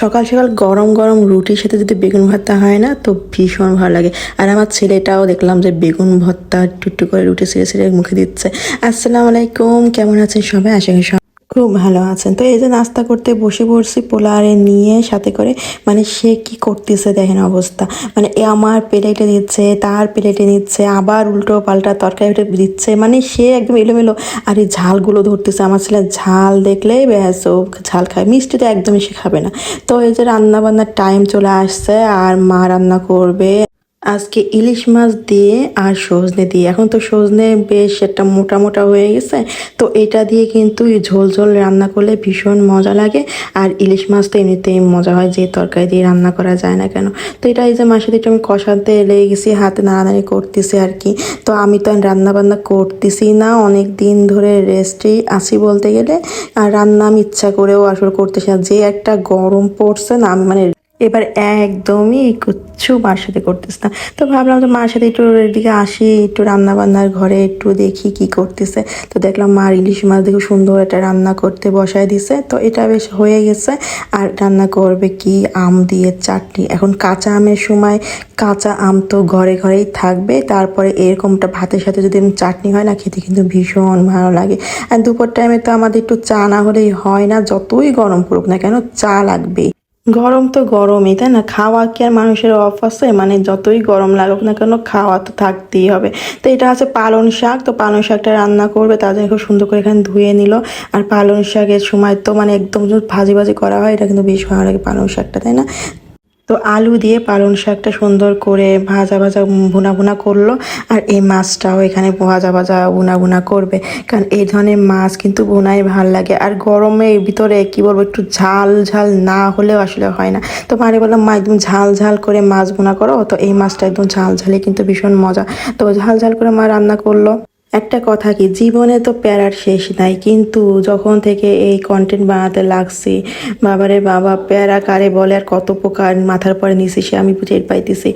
সকাল সকাল গরম গরম রুটির সাথে যদি বেগুন ভর্তা হয় না, তো ভীষণ ভালো লাগে। আর আমার ছেলেটাও দেখলাম যে বেগুন ভর্তা টুটু করে রুটি সিরে সিরে মুখে দিচ্ছে। আসসালামু আলাইকুম, কেমন আছেন সবাই? আশা সব খুব ভালো আছেন। তো এই যে নাস্তা করতে বসে পড়ছি পোলারে নিয়ে, সাথে করে মানে সে কি করতেছে দেখেন অবস্থা। মানে এ আমার প্লেটে দিচ্ছে, তার প্লেটে নিচ্ছে, আবার উল্টো পাল্টা তরকারি দিচ্ছে। মানে সে একদম এলোমেলো, আর এই ঝালগুলো ধরতেছে। আমার ছেলে ঝাল দেখলেই ব্যাস, ও ঝাল খায়। মিষ্টি তো একদমই সে খাবে না। তো এই যে রান্না বান্নার টাইম চলে আসছে, আর মা রান্না করবে। আজকে ইলিশ মাছ দিয়ে আর সজনে দিয়ে। এখন তো সজনে বেশ একটা মোটা মোটা হয়ে গেছে। তো এটা দিয়ে কিন্তু ঝোল ঝোল রান্না করলে ভীষণ মজা লাগে। আর ইলিশ মাছ তো এমনিতেই মজা হয়, যে তরকারি দিয়ে রান্না করা যায় না কেন? তো এটা এই যে মাসে একটু আমি কষাতে লেগে গেছি হাতে নাড়ানাড়ি করতেছি আর কি। তো আমি তো রান্না বান্না করতেছি না, অনেক দিন ধরে রেস্টেই আছি বলতে গেলে। আর রান্না আমি ইচ্ছা করেও আসলে করতেছি না। যে একটা গরম পড়ছে না, আমি মানে এবার একদমই কিচ্ছু মার সাথে করতেছে না। তো ভাবলাম তো মার সাথে একটু এদিকে আসি, একটু রান্না বান্নার ঘরে একটু দেখি কি করতেছে। তো দেখলাম মার ইলিশ মাছ দেখে সুন্দর একটা রান্না করতে বসায় দিছে। তো এটা বেশ হয়ে গেছে। আর রান্না করবে কি? আম দিয়ে চাটনি। এখন কাঁচা আমের সময় কাঁচা আম তো ঘরে ঘরেই থাকবে। তারপরে এরকমটা ভাতের সাথে যদি চাটনি হয় না, খেতে কিন্তু ভীষণ ভালো লাগে। আর দুপুর টাইমে তো আমাদের একটু চা না হলেই হয় না। যতই গরম পড়ুক না কেন, চা লাগবেই। গরম তো গরমই, তাই না? খাওয়া কি আর মানুষের অফ আছে? মানে যতই গরম লাগুক না কেন খাওয়া তো থাকতেই হবে। তো এটা আছে পালন শাক। তো পালন শাকটা রান্না করবে, তার জন্য খুব সুন্দর করে এখানে ধুয়ে নিল। আর পালন শাকের সময় তো মানে একদম ভাজি ভাজি করা হয়, এটা কিন্তু বেশ ভালো লাগে পালন শাকটা, তাই না? তো আলু দিয়ে পালং শাকটা সুন্দর করে ভাজা ভাজা ভুনা ভুনা করল, আর এই মাছটাও এখানে ভাজা ভাজা ভুনা ভুনা করবে। কারণ এই ধরনের মাছ কিন্তু ভুনাই ভালো লাগে, আর গরমের ভিতরে কি বলব, একটু ঝাল ঝাল না হলেও আসলে হয় না। তো মারে বললাম, মা, একদম ঝাল ঝাল করে মাছ ভুনা করো। তো এই মাছটা একদম ঝাল ঝালে কিন্তু ভীষণ মজা। তো ঝাল ঝাল করে মা রান্না করল। একটা কথা কি, জীবনে তো প্যারার শেষ নাই, কিন্তু যখন থেকে এই কন্টেন্ট বানাতে লাগছি, বাবারে বাবা, প্যারা কারে বলে আর কত প্রকার মাথার পরে নিছি সে আমি বুঝে পাইতেছি।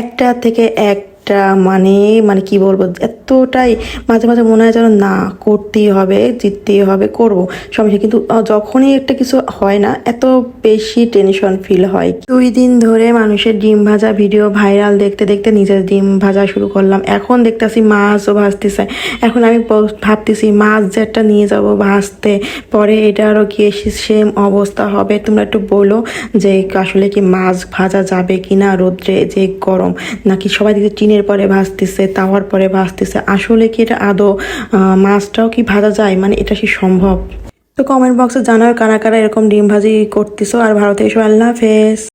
একটা থেকে একটা মানে মানে কি বলব এতটাই মাঝে মাঝে মনে হয় যেন না, করতেই হবে, জিততেই হবে, করব। সমস্যা। কিন্তু যখনই একটা কিছু হয় না, এত বেশি টেনশন ফিল হয়। দুই দিন ধরে মানুষের ডিম ভাজা ভিডিও ভাইরাল দেখতে দেখতে নিজের ডিম ভাজা শুরু করলাম। এখন দেখতেছি মাছও ভাজতেছে। এখন আমি ভাবতেছি মাছ যে একটা নিয়ে যাব ভাজতে। পরে এটা আরও কি সেম অবস্থা হবে। তোমরা একটু বলো যে, আসলে কি মাছ ভাজা যাবে কি না রোদ্রে যে গরম? নাকি সবাই দিকে টিনের পরে ভাজতেছে, তাওয়ার পরে ভাজতেছে? আসলে কি এটা আদৌ মাছটাও কি ভাজা যায়? মানে এটা কি সম্ভব? তো কমেন্ট বক্সে জানার কারা কারা এরকম ডিম ভাজি করতেছো। আর ভারতে এসো। আল্লাহ হাফেজ।